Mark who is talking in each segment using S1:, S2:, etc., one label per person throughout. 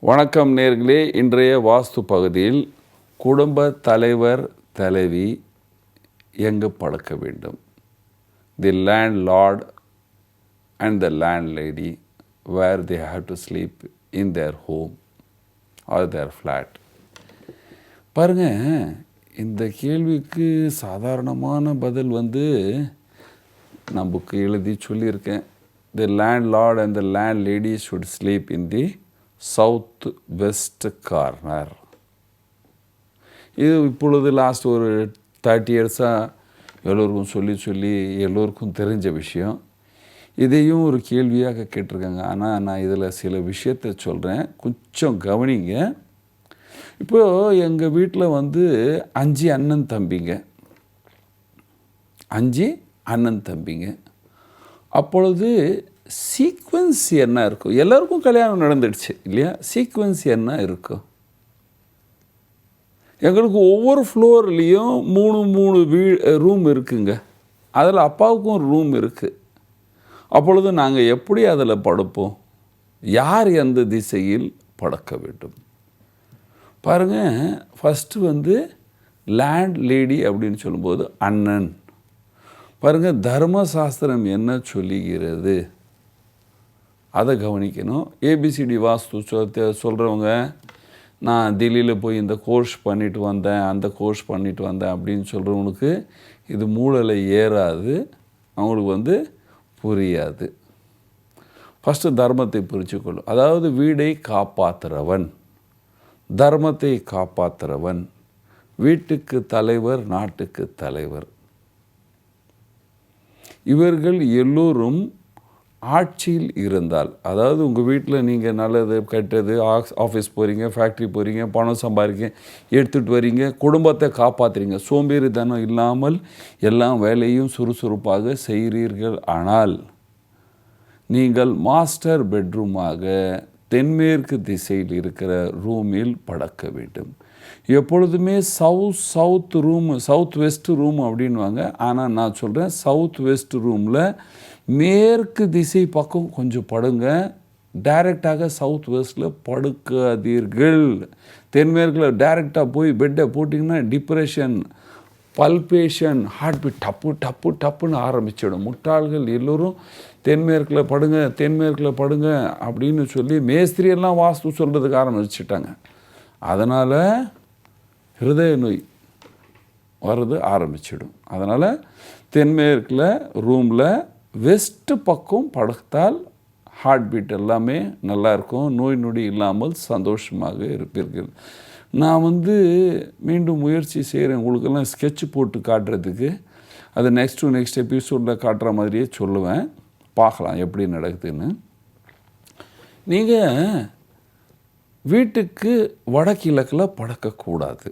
S1: வணக்கம் நேர்களே. இன்றைய வாஸ்து பகுதியில் குடும்ப தலைவர் தலைவி எங்கு படுக்க வேண்டும்? The landlord and the landlady where they have to sleep in their home or their flat பாருங்க இந்த கேள்விக்கு சாதாரணமான பதில் வந்து நான் புக்கு எழுதி சொல்லியிருக்கேன். The landlord and the landlady should sleep in the south west corner. இது இப்பொழுது லாஸ்ட் ஒரு தேர்ட்டி இயர்ஸாக எல்லோருக்கும் சொல்லி சொல்லி எல்லோருக்கும் தெரிஞ்ச விஷயம். இதையும் ஒரு கேள்வியாக கேட்டிருக்காங்க. ஆனால் நான் இதில் சில விஷயத்தை சொல்கிறேன் கொஞ்சம் கவனிங்க. இப்போது எங்கள் வீட்டில் வந்து அஞ்சு அண்ணன் தம்பிங்க. அஞ்சு அண்ணன் தம்பிங்க. அப்பொழுது சீக்வன்ஸ் என்ன இருக்கும்? எல்லாருக்கும் கல்யாணம் நடந்துடுச்சு இல்லையா? சீக்வன்ஸ் என்ன இருக்கும்? எங்களுக்கு ஒவ்வொரு ஃப்ளோர்லேயும் மூணு மூணு வீ ரூம் இருக்குங்க. அதில் அப்பாவுக்கும் ரூம் இருக்குது அப்பொழுது நாங்கள் எப்படி அதில் படுப்போம்? யார் எந்த திசையில் படக்க வேண்டும்? பாருங்கள் ஃபஸ்ட்டு வந்து லேண்ட் லேடி அப்படின்னு சொல்லும்போது அண்ணன். பாருங்கள் தர்மசாஸ்திரம் என்ன சொல்லுகிறது? அதை கவனிக்கணும். ஏபிசிடி வாஸ்து சொல் சொல்கிறவங்க நான் டெல்லியில் போய் இந்த கோர்ஸ் பண்ணிட்டு வந்தேன் அந்த கோர்ஸ் பண்ணிட்டு வந்தேன் அப்படின்னு சொல்கிறவனுக்கு இது மூளையில் ஏறாது அவங்களுக்கு வந்து புரியாது. ஃபஸ்ட்டு தர்மத்தை புரிச்சுக்கொள்ளும் அதாவது வீடை காப்பாற்றுறவன் தர்மத்தை காப்பாற்றுறவன் வீட்டுக்கு தலைவர் நாட்டுக்கு தலைவர். இவர்கள் எல்லோரும் ஆட்சியில் இருந்தால் அதாவது உங்கள் வீட்டில் நீங்கள் நல்லது கெட்டது ஆக்ஸ் ஆஃபீஸ் போகிறீங்க ஃபேக்ட்ரி போகிறீங்க பணம் சம்பாதிக்க எடுத்துகிட்டு வரீங்க குடும்பத்தை காப்பாற்றுறீங்க சோம்பேறித்தனம் இல்லாமல் எல்லா வேலையும் சுறுசுறுப்பாக செய்கிறீர்கள் ஆனால் நீங்கள் மாஸ்டர் பெட்ரூமாக தென்மேற்கு திசையில் இருக்கிற ரூமில் படக்க வேண்டும். எப்பொழுதுமே south south room south west room அப்படின்வாங்க ஆனால் நான் சொல்கிறேன் சவுத் வெஸ்ட் ரூமில் மேற்கு திசை பக்கம் கொஞ்சம் படுங்க. டைரெக்டாக சவுத் வெஸ்ட்டில் படுக்காதீர்கள். தென்மேற்கில் டைரெக்டாக போய் பெட்டை போட்டிங்கன்னா டிப்ரெஷன் பல்பேஷன் ஹார்ட் பீட் டப்பு டப்பு டப்புன்னு ஆரம்பிச்சிடும். முட்டாள்கள் எல்லோரும் தென்மேற்கில் படுங்க தென்மேற்கில் படுங்க அப்படின்னு சொல்லி மேஸ்திரியெல்லாம் வாஸ்து சொல்கிறதுக்கு ஆரம்பிச்சிட்டாங்க. அதனால் ஹிருதய நோய் வர்றது ஆரம்பிச்சிடும். அதனால் தென்மேற்கில் ரூமில் வெஸ்ட்டு பக்கம் படுத்தால் ஹார்ட் பீட் எல்லாமே நல்லா இருக்கும். நோய் நொடி இல்லாமல் சந்தோஷமாக இருப்பீர்கள். நான் வந்து மீண்டும் முயற்சி செய்கிறேன் உங்களுக்கெல்லாம் ஸ்கெட்ச் போட்டு காட்டுறதுக்கு. அது நெக்ஸ்ட் டு நெக்ஸ்ட் எபிசோடில் காட்டுற மாதிரியே சொல்லுவேன். பார்க்கலாம் எப்படி நடக்குதுன்னு. நீங்கள் வீட்டுக்கு வடகிழக்கில் படக்கக்கூடாது.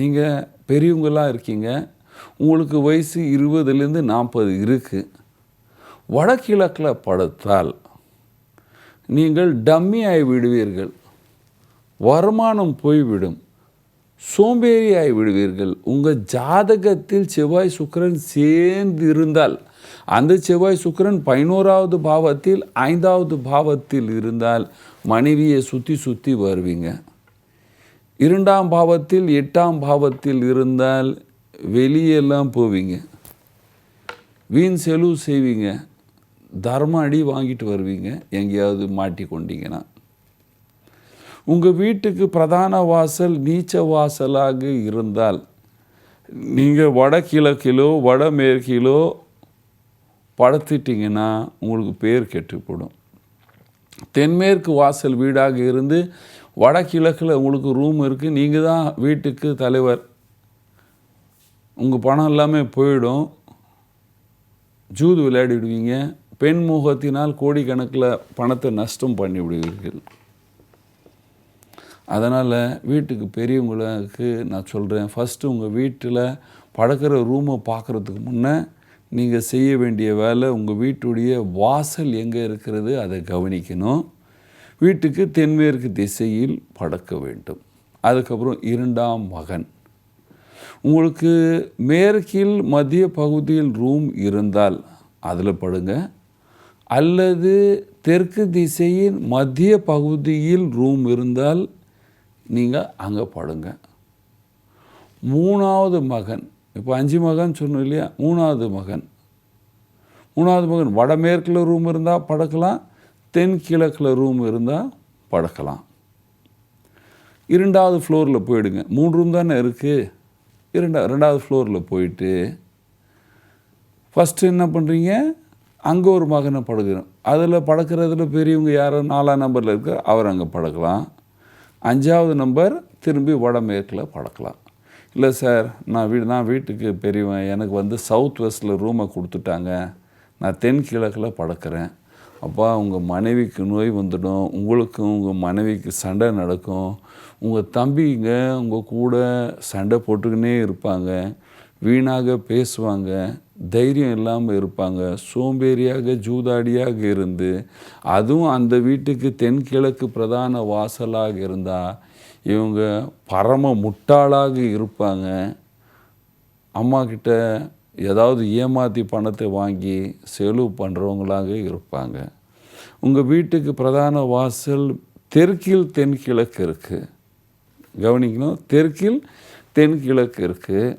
S1: நீங்கள் பெரியவங்களாக இருக்கீங்க. உங்களுக்கு வயசு இருபதுலேருந்து நாற்பது இருக்குது வடகிழக்கில் படுத்தால் நீங்கள் டம்மி ஆகி விடுவீர்கள் வருமானம் போய்விடும் சோம்பேறி ஆகி விடுவீர்கள் உங்கள் ஜாதகத்தில் செவ்வாய் சுக்கரன் சேர்ந்து இருந்தால் அந்த செவ்வாய் சுக்கிரன் பதினோராவது பாவத்தில் ஐந்தாவது பாவத்தில் இருந்தால் மனைவியை சுற்றி சுற்றி வருவீங்க. இரண்டாம் பாவத்தில் எட்டாம் பாவத்தில் இருந்தால் வெளியெல்லாம் போவீங்க. வீண் செலவு செய்வீங்க. தர்ம அடி வாங்கிட்டு வருவீங்க எங்கேயாவது மாட்டி கொண்டீங்கன்னா. உங்கள் வீட்டுக்கு பிரதான வாசல் நீச்ச வாசலாக இருந்தால் நீங்கள் வடகிழக்கிலோ வடமேற்கிலோ படுத்துட்டிங்கன்னா உங்களுக்கு பேர் கெட்டுப்படும். தென்மேற்கு வாசல் வீடாக இருந்து வடகிழக்கில் உங்களுக்கு ரூம் இருக்குது நீங்கள் தான் வீட்டுக்கு தலைவர். உங்கள் பணம் எல்லாமே போயிடும். ஜூது விளையாடிடுவீங்க. பெண் முகத்தினால் கோடிக்கணக்கில் பணத்தை நஷ்டம் பண்ணி விடுவீர்கள் அதனால் வீட்டுக்கு பெரியவங்களுக்கு நான் சொல்கிறேன் ஃபஸ்ட்டு உங்கள் வீட்டில் படுக்கிற ரூமை பார்க்குறதுக்கு முன்னே நீங்கள் செய்ய வேண்டிய வேலை உங்கள் வீட்டுடைய வாசல் எங்கே இருக்கிறது அதை கவனிக்கணும். வீட்டுக்கு தென்மேற்கு திசையில் படக்க வேண்டும். அதுக்கப்புறம் இரண்டாம் மகன். உங்களுக்கு மேற்கில் மத்திய பகுதியில் ரூம் இருந்தால் அதில் படுங்க. அல்லது தெற்கு திசையின் மத்திய பகுதியில் ரூம் இருந்தால் நீங்கள் அங்கே படுங்க. மூணாவது மகன் இப்போ அஞ்சு மகன் சொன்னோம் இல்லையா? மூணாவது மகன். மூணாவது மகன் வடமேற்கில் ரூம் இருந்தால் படுக்கலாம் தென்கிழக்கில் ரூம் இருந்தால் படுக்கலாம். இரண்டாவது ஃப்ளோரில் போயிடுங்க. மூணு ரூம் தானே இருக்குது இரண்டா ரெண்டாவது ஃப்ளோரில் போயிட்டு ஃபஸ்ட்டு என்ன பண்ணுறீங்க அங்கே ஒரு மகனை படுக்கிறோம் அதில் படுக்கிறதுல பெரியவங்க யாரோ? நாலாம் நம்பரில் இருக்க அவர் அங்கே படுக்கலாம். அஞ்சாவது நம்பர் திரும்பி வடமேற்கில் படுக்கலாம். இல்லை சார் நான் வீடு நான் வீட்டுக்கு பெரியவன் எனக்கு வந்து சவுத் வெஸ்ட்டில் ரூமை கொடுத்துட்டாங்க. நான் தென் கிழக்கில் படுக்கிறேன். அப்பா உங்கள் மனைவிக்கு நோய் வந்துடும். உங்களுக்கும் உங்கள் மனைவிக்கு சண்டை நடக்கும். உங்கள் தம்பிங்க உங்கள் கூட சண்டை போட்டுக்கினே இருப்பாங்க. வீணாக பேசுவாங்க. தைரியம் இல்லாமல் இருப்பாங்க. சோம்பேறியாக ஜூதாடியாக இருந்து அதுவும் அந்த வீட்டுக்கு தென்கிழக்கு பிரதான வாசலாக இருந்தால் இவங்க பரம முட்டாளாக இருப்பாங்க. அம்மா கிட்ட ஏதாவது ஏமாற்றி பணத்தை வாங்கி செலவு பண்ணுறவங்களாக இருப்பாங்க. உங்கள் வீட்டுக்கு பிரதான வாசல் தெற்கில் தென்கிழக்கு இருக்குது கவனிக்கணும். தெற்கில் தென்கிழக்கு இருக்குது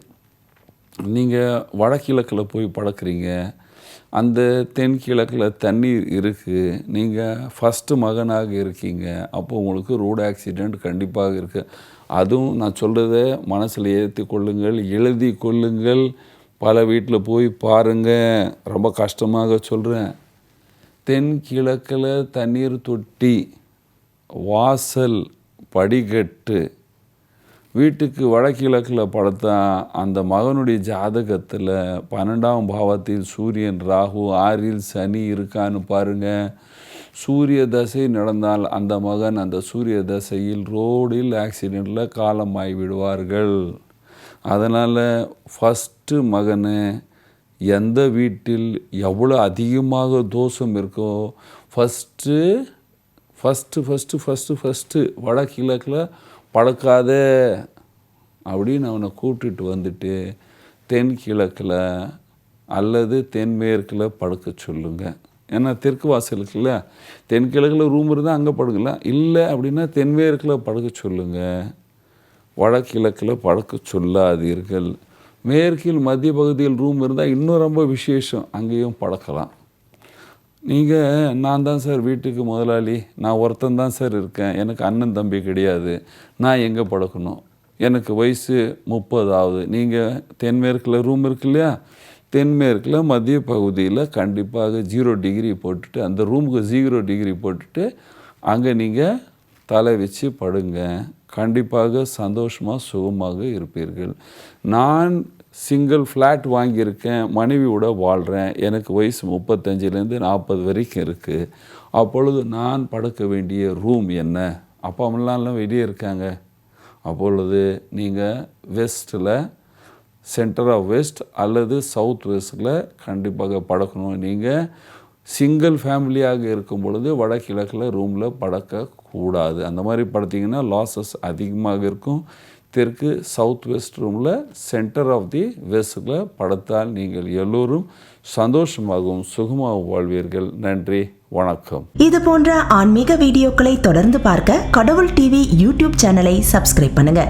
S1: நீங்கள் வடகிழக்கில் போய் படுக்கிறீங்க. அந்த தென்கிழக்கில் தண்ணீர் இருக்குது நீங்கள் ஃபஸ்ட்டு மகனாக இருக்கீங்க. அப்போ உங்களுக்கு ரோடு ஆக்சிடெண்ட் கண்டிப்பாக இருக்குது அதுவும் நான் சொல்கிறத மனசில் ஏற்றி கொள்ளுங்கள் எழுதி கொள்ளுங்கள். பல வீட்டில் போய் பாருங்கள் ரொம்ப கஷ்டமாக சொல்கிறேன் தென்கிழக்கில் தண்ணீர் தொட்டி வாசல் படிக்கட்டு வீட்டுக்கு வடகிழக்கில் படுத்தா அந்த மகனுடைய ஜாதகத்தில் பன்னெண்டாம் பாவத்தில் சூரியன் ராகு ஆறில் சனி இருக்கான்னு பாருங்கள் சூரிய தசை நடந்தால் அந்த மகன் அந்த சூரிய தசையில் ரோடில் ஆக்சிடெண்ட்டில் காலமாகி விடுவார்கள். அதனால் ஃபஸ்ட்டு மகனை எந்த வீட்டில் எவ்வளோ அதிகமாக தோஷம் இருக்கோ first first first first first வடகிழக்கில் பழக்காத அப்படின்னு அவனை கூப்பிட்டுட்டு வந்துட்டு தென்கிழக்கில் அல்லது தென்மேற்கில் படுக்க சொல்லுங்க. ஏன்னா தெற்கு வாசல் இருக்குல்ல தென்கிழக்கில் ரூம் இருந்தால் அங்கே படுக்கலாம். இல்லை அப்படின்னா தென்மேற்கில் படுக்க சொல்லுங்க. வடகிழக்கில் படுக்க சொல்லாதீர்கள். மேற்கில் மத்திய பகுதியில் ரூம் இருந்தால் இன்னும் ரொம்ப விசேஷம். அங்கேயும் பழக்கலாம் நீங்கள் நான் தான் சார் வீட்டுக்கு முதலாளி. நான் ஒருத்தன் தான் சார் இருக்கேன். எனக்கு அண்ணன் தம்பி கிடையாது. நான் எங்கே பழக்கணும் எனக்கு வயசு முப்பது ஆகுது. நீங்கள் தென்மேற்கில் ரூம் இருக்கு இல்லையா? தென்மேற்கில் மத்திய பகுதியில் கண்டிப்பாக ஜீரோ டிகிரி போட்டுட்டு அந்த ரூமுக்கு ஜீரோ டிகிரி போட்டுட்டு அங்கே நீங்கள் தலை வச்சு படுங்க. கண்டிப்பாக சந்தோஷமாக சுகமாக இருப்பீர்கள். நான் சிங்கிள் ஃப்ளாட் வாங்கியிருக்கேன் மனைவியோட வாழ்கிறேன் எனக்கு வயசு முப்பத்தஞ்சிலேருந்து நாற்பது வரைக்கும் இருக்குது அப்பொழுது நான் படுக்க வேண்டிய ரூம் என்ன? அப்பா அம்மாலாம் வெளியே இருக்காங்க. அப்பொழுது நீங்கள் வெஸ்ட்டில் சென்டர் ஆஃப் வெஸ்ட் அல்லது சவுத் வெஸ்ட்டில் கண்டிப்பாக படக்கணும். நீங்கள் சிங்கிள் ஃபேமிலியாக இருக்கும் பொழுது வடகிழக்கில் ரூமில் படக்கக்கூடாது. அந்த மாதிரி படுத்திங்கன்னா லாஸஸ் அதிகமாக இருக்கும். தெற்கு சவுத் வெஸ்ட் ரூமில் சென்டர் ஆஃப் தி வெஸ்டில் படுத்தால் நீங்கள் எல்லோரும் சந்தோஷமாகவும் சுகமாகவும் வாழ்வீர்கள். நன்றி வணக்கம்.
S2: இது போன்ற ஆன்மீக வீடியோக்களை தொடர்ந்து பார்க்க கடவுள் டிவி யூடியூப் சேனலை சப்ஸ்கிரைப் பண்ணுங்க.